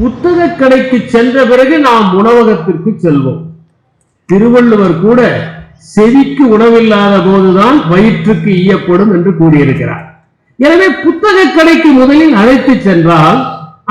புத்தக கடைக்கு சென்ற பிறகு நாம் உணவகத்திற்கு செல்வோம். திருவள்ளுவர் கூட செவிக்கு உணவில்லாத போதுதான் வயிற்றுக்கு ஈயப்படும் என்று கூறியிருக்கிறார். எனவே புத்தக கடைக்கு முதலில் அழைத்து சென்றால்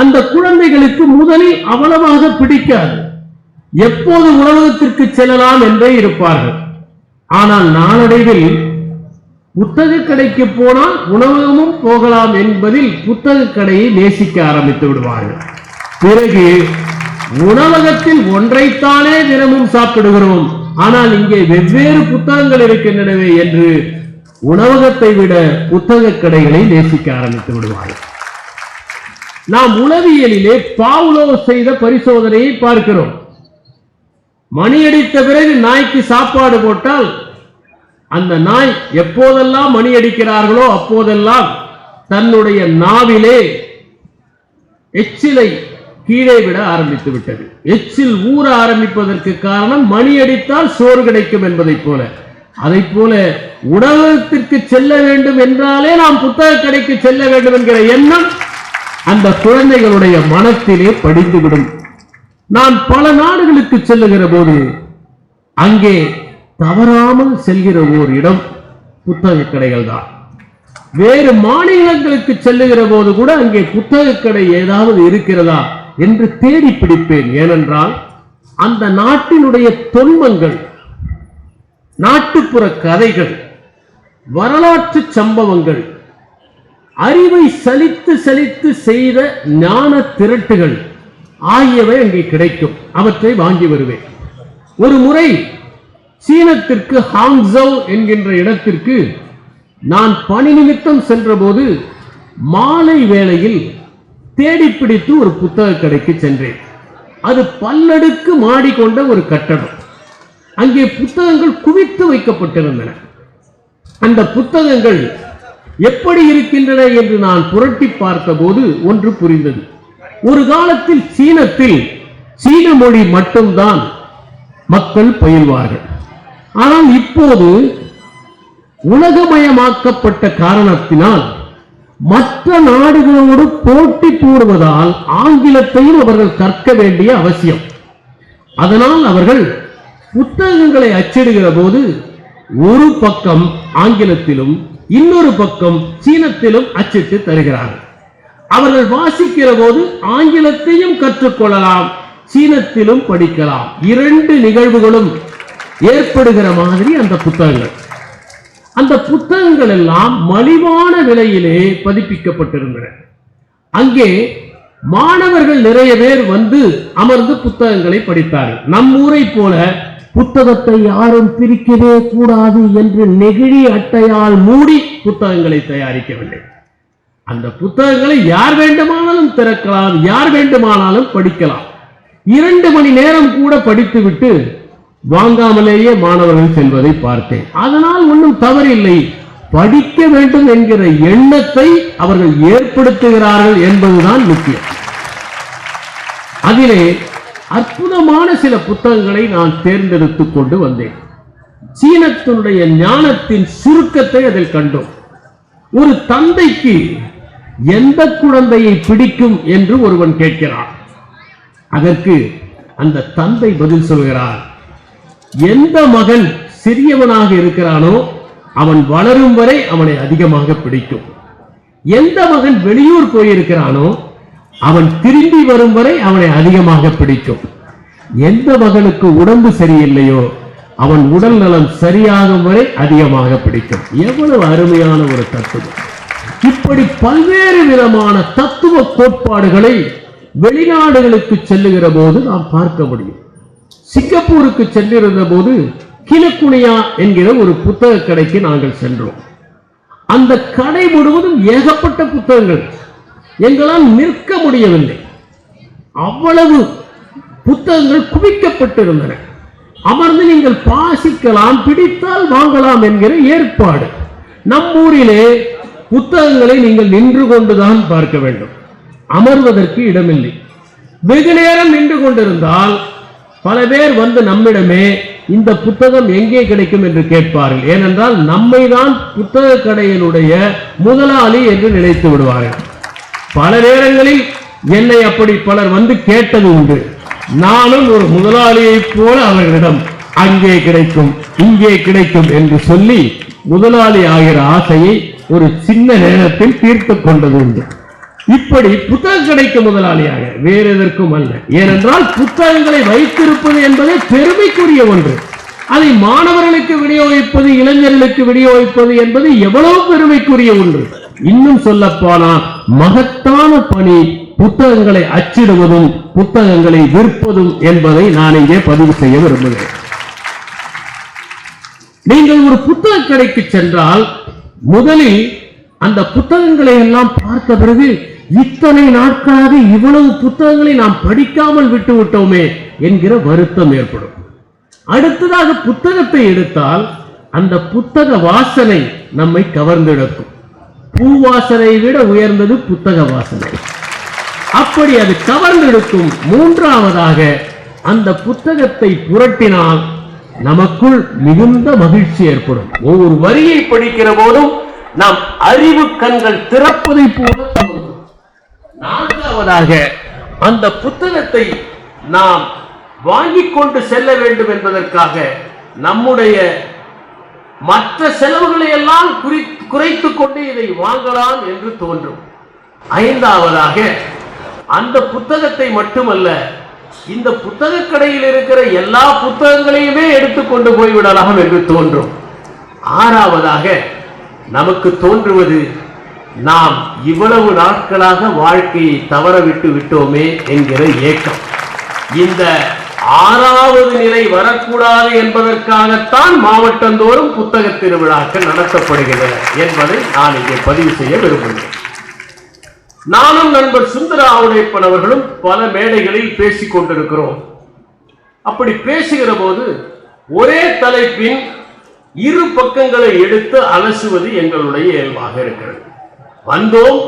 அந்த குழந்தைகளுக்கு முதலில் அவ்வளவாக பிடிக்காது. எப்போது உணவகத்திற்கு செல்லலாம் என்றே இருப்பார்கள். ஆனால் நாளடைவில் புத்தக கடைக்கு போனால் உணவகமும் போகலாம் என்பதில் புத்தக கடையை நேசிக்க ஆரம்பித்து விடுவார்கள். பிறகு உணவகத்தில் ஒன்றைத்தானே தினமும் சாப்பிடுகிறோம். ஆனால் இங்கே வெவ்வேறு புத்தகங்கள் இருக்கின்றனவே என்று உணவகத்தை விட புத்தக கடைகளை நேசிக்க ஆரம்பித்து விடுவார்கள். நாம் உளவியலிலே பாவுலோ செய்த பரிசோதனையை பார்க்கிறோம். மணி அடித்த பிறகு நாய்க்கு சாப்பாடு போட்டால் அந்த நாய் எப்போதெல்லாம் மணி அடிக்கிறார்களோ அப்போதெல்லாம் தன்னுடைய நாவிலே எச்சிலை கீழே விட ஆரம்பித்து விட்டது. எச்சில் ஊற ஆரம்பிப்பதற்கு காரணம் மணி அடித்தால் சோறு கிடைக்கும் என்பதைப் போல. அதை போல உணவகத்திற்கு செல்ல வேண்டும் என்றாலே நாம் புத்தக கடைக்கு செல்ல வேண்டும் என்கிற எண்ணம் அந்த குழந்தைகளுடைய மனத்திலே படிந்துவிடும். நான் பல நாடுகளுக்கு செல்லுகிற போது அங்கே தவறாமல் செல்கிற ஓர் இடம் புத்தக கடைகள் தான். வேறு மாநிலங்களுக்கு செல்லுகிற போது கூட அங்கே புத்தக கடை ஏதாவது இருக்கிறதா? என்று தேடி பிடிப்பேன். ஏனென்றால் அந்த நாட்டினுடைய தொன்மங்கள் நாட்டுப்புற கதைகள் வரலாற்று சம்பவங்கள் அறிவை சலித்து சலித்து செய்த ஞான திரட்டுகள் ஆகியவை அங்கே கிடைக்கும். அவற்றை வாங்கி வருவேன். ஒரு முறை சீனத்திற்கு ஹாங்ஸவ் என்கின்ற இடத்திற்கு நான் பணி நிமித்தம் சென்றபோது மாலை வேளையில் தேடி பிடித்து ஒரு புத்தக கடைக்கு சென்றேன். அது பல்லடுக்கு மாடி கொண்ட ஒரு கட்டடம். அங்கே புத்தகங்கள் குவித்து வைக்கப்பட்டிருந்தன. அந்த புத்தகங்கள் எப்படி இருக்கின்றன என்று நான் புரட்டி பார்த்தபோது ஒன்று புரிந்தது. ஒரு காலத்தில் சீனத்தில் சீன மொழி மட்டும்தான் மக்கள் பயில்வார்கள். ஆனால் இப்போது உலகமயமாக்கப்பட்ட காரணத்தினால் மற்ற நாடுகளோடு போட்டி போடுவதால் ஆங்கிலத்தையும் அவர்கள் கற்க வேண்டிய அவசியம். அதனால் அவர்கள் புத்தகங்களை அச்சிடுகிற போது ஒரு பக்கம் ஆங்கிலத்திலும் இன்னொரு பக்கம் சீனத்திலும் அச்சிட்டு தருகிறார்கள். அவர்கள் வாசிக்கிற போது ஆங்கிலத்தையும் கற்றுக்கொள்ளலாம் சீனத்திலும் படிக்கலாம். இரண்டு நிகழ்வுகளும் ஏற்படுகிற மாதிரி அந்த புத்தகங்கள். அந்த புத்தகங்கள் எல்லாம் மலிவான விலையிலே பதிப்பிக்கப்பட்டிருந்தன. அங்கே மாணவர்கள் நிறைய பேர் வந்து அமர்ந்து புத்தகங்களை படித்தார்கள். நம் ஊரை போல புத்தகத்தை யாரும் பிரிக்கவே கூடாது என்று நெகிழி அட்டையால் மூடி புத்தகங்களை தயாரிக்கவில்லை. அந்த புத்தகங்களை யார் வேண்டுமானாலும் திறக்கலாம் யார் வேண்டுமானாலும் படிக்கலாம். இரண்டு மணி நேரம் கூட படித்துவிட்டு வாங்காமலேயே மாணவர்கள் செல்வதை பார்த்தேன். அதனால் ஒன்றும் தவறில்லை. படிக்க வேண்டும் என்கிற எண்ணத்தை அவர்கள் ஏற்படுத்துகிறார்கள் என்பதுதான் முக்கியம். அதிலே அற்புதமான சில புத்தகங்களை நான் தேர்ந்தெடுத்துக் கொண்டு வந்தேன். சீனத்தினுடைய ஞானத்தின் சுருக்கத்தை அதில் கண்டோம். ஒரு தந்தைக்கு எந்த குழந்தையை பிடிக்கும் என்று ஒருவன் கேட்கிறான். அதற்கு அந்த தந்தை பதில் சொல்கிறார். எந்த மகன் சிறியவனாக இருக்கிறானோ அவன் வளரும் வரை அவனை அதிகமாக பிடிக்கும். எந்த மகன் வெளியூர் போயிருக்கிறானோ அவன் திரும்பி வரும் வரை அவனை அதிகமாக பிடிக்கும். எந்த மகனுக்கு உடம்பு சரியில்லையோ அவன் உடல் நலம் சரியாகும் வரை அதிகமாக பிடிக்கும். எவ்வளவு அருமையான ஒரு தத்துவம். இப்படி பல்வேறு விதமான தத்துவ கோட்பாடுகளை வெளிநாடுகளுக்கு செல்லுகிற போது நாம் பார்க்க முடியும். சிங்கப்பூருக்கு சென்றிருந்த போது கிழக்குனியா என்கிற ஒரு புத்தக கடைக்கு நாங்கள் சென்றோம். அந்த கடை முழுவதும் ஏகப்பட்ட புத்தகங்கள். எங்களால் நிற்க முடியவில்லை. அவ்வளவு புத்தகங்கள் குவிக்கப்பட்டிருந்தன. அமர்ந்து நீங்கள் பாசிக்கலாம் பிடித்தால் வாங்கலாம் என்கிற ஏற்பாடு. நம் ஊரிலே புத்தகங்களை நீங்கள் நின்று கொண்டுதான் பார்க்க வேண்டும். அமர்வதற்கு இடமில்லை. வெகு நேரம் நின்று கொண்டிருந்தால் பல பேர் வந்து நம்மிடமே இந்த புத்தகம் எங்கே கிடைக்கும் என்று கேட்பார்கள். ஏனென்றால் நம்மை தான் புத்தக கடையினுடைய முதலாளி என்று நினைத்து விடுவார்கள். பல நேரங்களில் என்னை அப்படி பலர் வந்து கேட்டது உண்டு. நானும் ஒரு முதலாளியைப் போல அவர்களிடம் அங்கே கிடைக்கும் இங்கே கிடைக்கும் என்று சொல்லி முதலாளி ஆகிற ஆசையை ஒரு சின்ன நேரத்தில் தீர்த்து கொண்டது உண்டு. இப்படி புத்தகம் கிடைக்கும் முதலாளியாக வேறு எதற்கும் அல்ல. ஏனென்றால் புத்தகங்களை வைத்திருப்பது என்பதே பெருமைக்குரிய ஒன்று. அதை மாணவர்களுக்கு விநியோகிப்பது இளைஞர்களுக்கு விநியோகிப்பது என்பது எவ்வளவு பெருமைக்குரிய ஒன்று. இன்னும் சொல்லப்போனால் மகத்தான பணி புத்தகங்களை அச்சிடுவதும் புத்தகங்களை விற்பதும் என்பதை நான் இங்கே பதிவு செய்ய விரும்புகிறேன். நீங்கள் ஒரு புத்தக கடைக்கு சென்றால் முதலில் அந்த புத்தகங்களை எல்லாம் பார்த்த பிறகு இத்தனை நாட்களாக இவ்வளவு புத்தகங்களை நாம் படிக்காமல் விட்டு விட்டோமே என்கிற வருத்தம் ஏற்படும். அடுத்ததாக புத்தகத்தை எடுத்தால் அந்த புத்தக வாசனை நம்மை கவர்ந்தெடுக்கும். பூ வாசனை விட உயர்ந்தது புத்தக வாசனை. அப்படி அது கவர்ந்தெடுக்கும் மூன்றாவதாக அந்த புத்தகத்தை புரட்டினால் நமக்குள் மிகுந்த மகிழ்ச்சி ஏற்படும். ஒவ்வொரு வரியை படிக்கிற போதும் நாம் அறிவு கண்கள் திறப்பதை போல நான்காவதாக அந்த புத்தகத்தை நாம் வாங்கிக் கொண்டு செல்ல வேண்டும் என்பதற்காக நம்முடைய மற்ற செலவுகளை எல்லாம் குறி குறைத்துக் கொண்டு இதை வாங்கலாம் என்று தோன்றும். ஐந்தாவதாக அந்த புத்தகத்தை மட்டுமல்ல இந்த புத்தக கடையில் இருக்கிற எல்லா புத்தகங்களையுமே எடுத்துக்கொண்டு போய்விடலாம் என்று தோன்றும். ஆறாவதாக நமக்கு தோன்றுவது நாம் இவ்வளவு நாட்களாக வாழ்க்கையை தவறவிட்டு விட்டோமே என்கிற ஏக்கம். இந்த ஆறாவது நிலை வரக்கூடாது என்பதற்காகத்தான் மாவட்டந்தோறும் புத்தக திருவிழாக்கள் நடத்தப்படுகின்றன என்பதை நான் இங்கே பதிவு செய்ய விரும்புகிறேன். நானும் நண்பர் சுந்தர ஆவுடைப்பன் அவர்களும் பல மேடைகளில் பேசிக் கொண்டிருக்கிறோம். அப்படி பேசுகிற போது ஒரே தலைப்பின் இரு பக்கங்களை எடுத்து அலசுவது எங்களுடைய இயல்பாக இருக்கிறது. வந்தோம்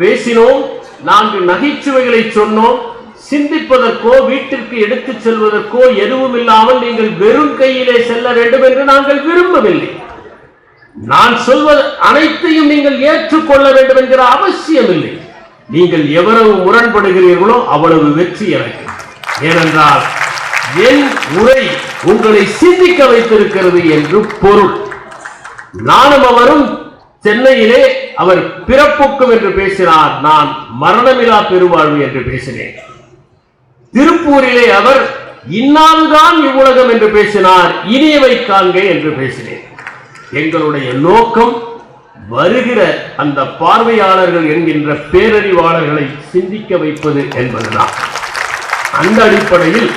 பேசினோம் நான்கு நகைச்சுவைகளை சொன்னோம். சிந்திப்பதற்கோ வீட்டிற்கு எடுத்துச் செல்வதற்கோ எதுவும் இல்லாமல் நீங்கள் வெறும் கையிலே செல்ல வேண்டும் என்று நாங்கள் விரும்பவில்லை. நான் சொல்வது அனைத்தையும் நீங்கள் ஏற்றுக்கொள்ள வேண்டும் என்கிற அவசியம் இல்லை நீங்கள் எவ்வளவு முரண்படுகிறீர்களோ அவ்வளவு வெற்றி எனக்கு. ஏனென்றால் என் உரை உங்களை சிந்திக்க வைத்திருக்கிறது என்று பொருள். நானும் அவரும் சென்னையிலே அவர் பிறப்புக்கும் என்று பேசினார். நான் மரணமிலா பெருவாழ்வு என்று பேசினேன். திருப்பூரிலே அவர் இன்னால்தான் இவ்வுலகம் என்று பேசினார். இனியவை காண்க என்று பேசினேன். எங்களுடைய நோக்கம் வருகிற அந்த பார்வையாளர்கள் என்கின்ற பேரறிவாளர்களை சிந்திக்க வைப்பது என்பதுதான். அந்த அடிப்படையில்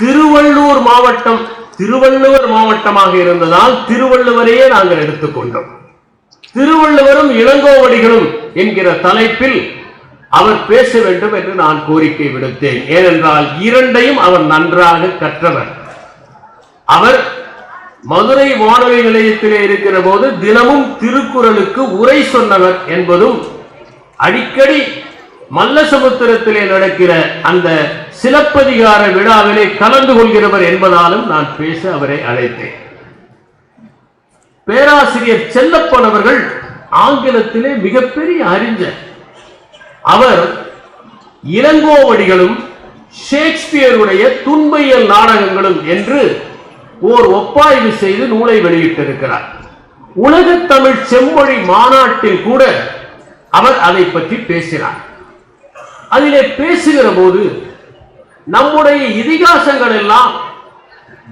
திருவள்ளூர் மாவட்டம் திருவள்ளுவர் மாவட்டமாக இருந்ததால் திருவள்ளுவரையே நாங்கள் எடுத்துக்கொண்டோம். திருவள்ளுவரும் இளங்கோவடிகளும் என்கிற தலைப்பில் அவர் பேச வேண்டும் என்று நான் கோரிக்கை விடுத்தேன். ஏனென்றால் இரண்டையும் அவர் நன்றாக கற்றவர். அவர் மதுரை வானொலி நிலையத்திலே இருக்கிற போது தினமும் திருக்குறளுக்கு உரை சொன்னவர் என்பதும் அடிக்கடி மல்லசமுத்திரத்திலே நடக்கிற அந்த சிலப்பதிகார விழாவிலே கலந்து கொள்கிறவர் என்பதாலும் நான் பேச அவரை அழைத்தேன். பேராசிரியர் செல்லப்பன் அவர்கள் ஆங்கிலத்திலே மிகப்பெரிய அறிஞர். அவர் இளங்கோவடிகளும் ஷேக்ஸ்பியருடைய துன்பையல் நாடகங்களும் என்று ஓர் ஒப்பாய்வு செய்து நூலை வெளியிட்டிருக்கிறார். உலகத் தமிழ் செம்மொழி மாநாட்டில் கூட அவர் அதை பற்றி பேசினார். அதிலே பேசுகிற போது நம்முடைய இதிகாசங்கள் எல்லாம்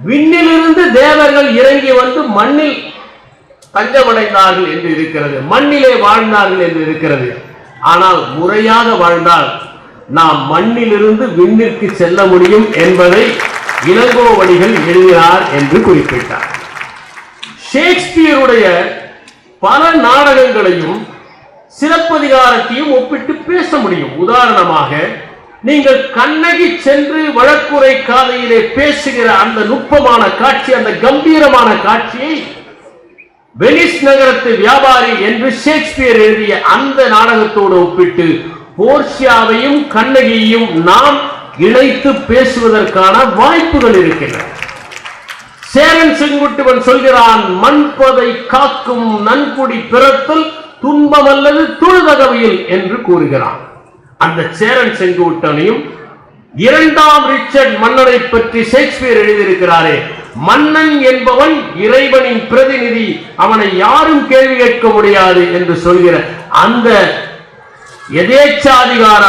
விண்ணிலிருந்து தேவர்கள் இறங்கி வந்து மண்ணில் தஞ்சமடைந்தார்கள் என்று இருக்கிறது மண்ணிலே வாழ்ந்தார்கள் என்று இருக்கிறது. ஆனால் முறையாக வாழ்ந்தால் நாம் மண்ணிலிருந்து விண்ணிற்கு செல்ல முடியும் என்பதை இளங்கோவடிகள் எழுதினார் என்று குறிப்பிட்டார். ஷேக்ஸ்பியருடைய பல நாடகங்களையும் சிறப்பதிகாரத்தையும் ஒப்பிட்டு பேச முடியும். உதாரணமாக நீங்கள் கண்ணகி சென்று வழக்குரை காதையிலே பேசுகிற அந்த நுட்பமான காட்சி அந்த கம்பீரமான காட்சியை வெனிஸ் நகரத்து வியாபாரி என்று ஷேக்ஸ்பியர் எழுதிய அந்த நாடகத்தோடு ஒப்பிட்டு போர்ஷியாவையும் கண்ணகியையும் நாம் இணைத்து பேசுவதற்கான வாய்ப்புகள் இருக்கின்றன. சேரன் செங்குட்டுவன் சொல்கிறான் மண்பதை காக்கும் நன்குடி பிறத்தல் துன்பம் அல்லது தொழுதகவியல் என்று கூறுகிறான். அந்த சேரன் செங்குட்டனையும் இரண்டாம் ரிச்சர்ட் மன்னனை பற்றி ஷேக்ஸ்பியர் எழுதியிருக்கிறாரே மன்னன் என்பவன் இறைவனின் பிரதிநிதி. அவனை யாரும் கேள்வி கேட்க முடியாது என்று சொல்கிற அந்த எதேச்சாதிகார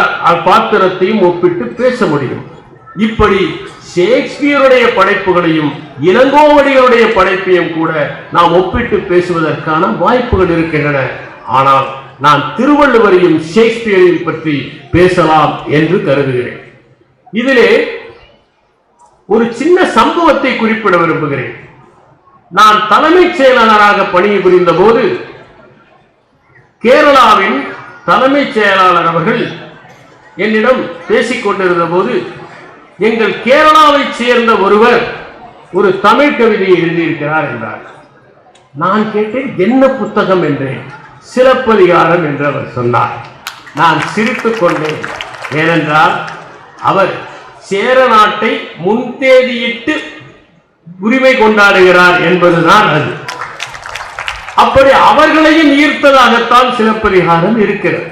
பாத்திரத்தையும் ஒப்பிட்டு பேச முடியும். இப்படி ஷேக்ஸ்பியருடைய படைப்புகளையும் இளங்கோவடிகளுடைய படைப்பையும் கூட நாம் ஒப்பிட்டு பேசுவதற்கான வாய்ப்புகள் இருக்கின்றன. ஆனால் நான் திருவள்ளுவரையும் ஷேக்ஸ்பியரையும் பற்றி பேசலாம் என்று கருதுகிறேன். இதிலே ஒரு சின்ன சம்பவத்தை குறிப்பிட விரும்புகிறேன். நான் தலைமைச் செயலாளராக பணிபுரிந்த போது கேரளாவின் தலைமைச் செயலாளர் அவர்கள் என்னிடம் பேசிக் கொண்டிருந்த போது எங்கள் கேரளாவைச் சேர்ந்த ஒருவர் ஒரு தமிழ் கவிதையை எழுதியிருக்கிறார் என்றார். நான் கேட்டேன் என்ன புத்தகம்? என்றேன் சிலப்பதிகாரம் என்று அவர் சொன்னார். நான் சிரித்துக் கொண்டேன். ஏனென்றால் அவர் சேர நாட்டை முன்தேதியிட்டு உரிமை கொண்டாடுகிறார் என்பதுதான் அது. அப்படி அவர்களையும் ஈர்த்ததாகத்தான் சிலப்பதிகாரம் இருக்கிறது.